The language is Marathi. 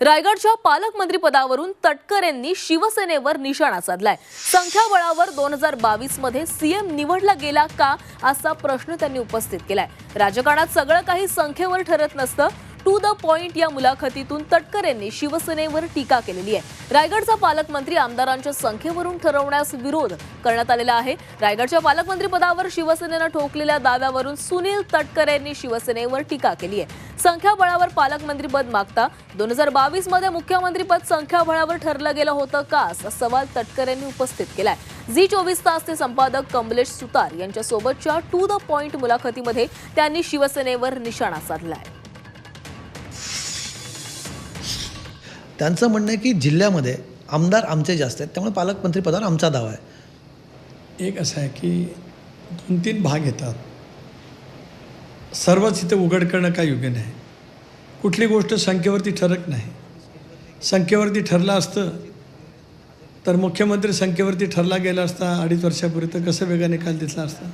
रायगडच्या पालकमंत्रीपदावरून तटकरेंनी शिवसेनेवर निशाणा साधलाय. संख्याबळावर दोन हजार बावीसमध्ये सीएम निवडला गेला का असा प्रश्न त्यांनी उपस्थित केलाय. राजकारणात सगळं काही संख्येवर ठरत नसतं. टू द पॉइंट या मुलाखतीतून तटकरेंनी शिवसेनेवर टीका केलेली आहे. रायगडचा पालकमंत्री आमदारांच्या संख्येवरून ठरवण्यास विरोध करण्यात आलेला आहे. रायगडच्या पालकमंत्री पदावर शिवसेनेनं ठोकलेल्या दाव्यावरून सुनील तटकरेंनी शिवसेनेवर टीका केली आहे. संख्याबळावर पालकमंत्रीपद मागता दोन हजार बावीसमध्ये मुख्यमंत्रीपद संख्याबळावर ठरलं गेलं होतं का असा सवाल तटकरेंनी उपस्थित केलाय. झी चोवीस तासचे संपादक कमलेश सुतार यांच्या सोबतच्या टू द पॉइंट मुलाखतीमध्ये त्यांनी शिवसेनेवर निशाणा साधलाय. त्यांचं म्हणणं आहे की जिल्ह्यामध्ये आमदार आमचे जास्त आहेत त्यामुळे पालकमंत्रीपदावर आमचा दावा आहे. एक असं आहे की दोन तीन भाग येतात. सर्वच इथे उघड करणं काय योग्य नाही. कुठली गोष्ट संख्येवरती ठरत नाही. संख्येवरती ठरलं असतं तर मुख्यमंत्री संख्येवरती ठरला गेला असता अडीच वर्षापूर्वी तर कसं वेगाने काल दिसला असता?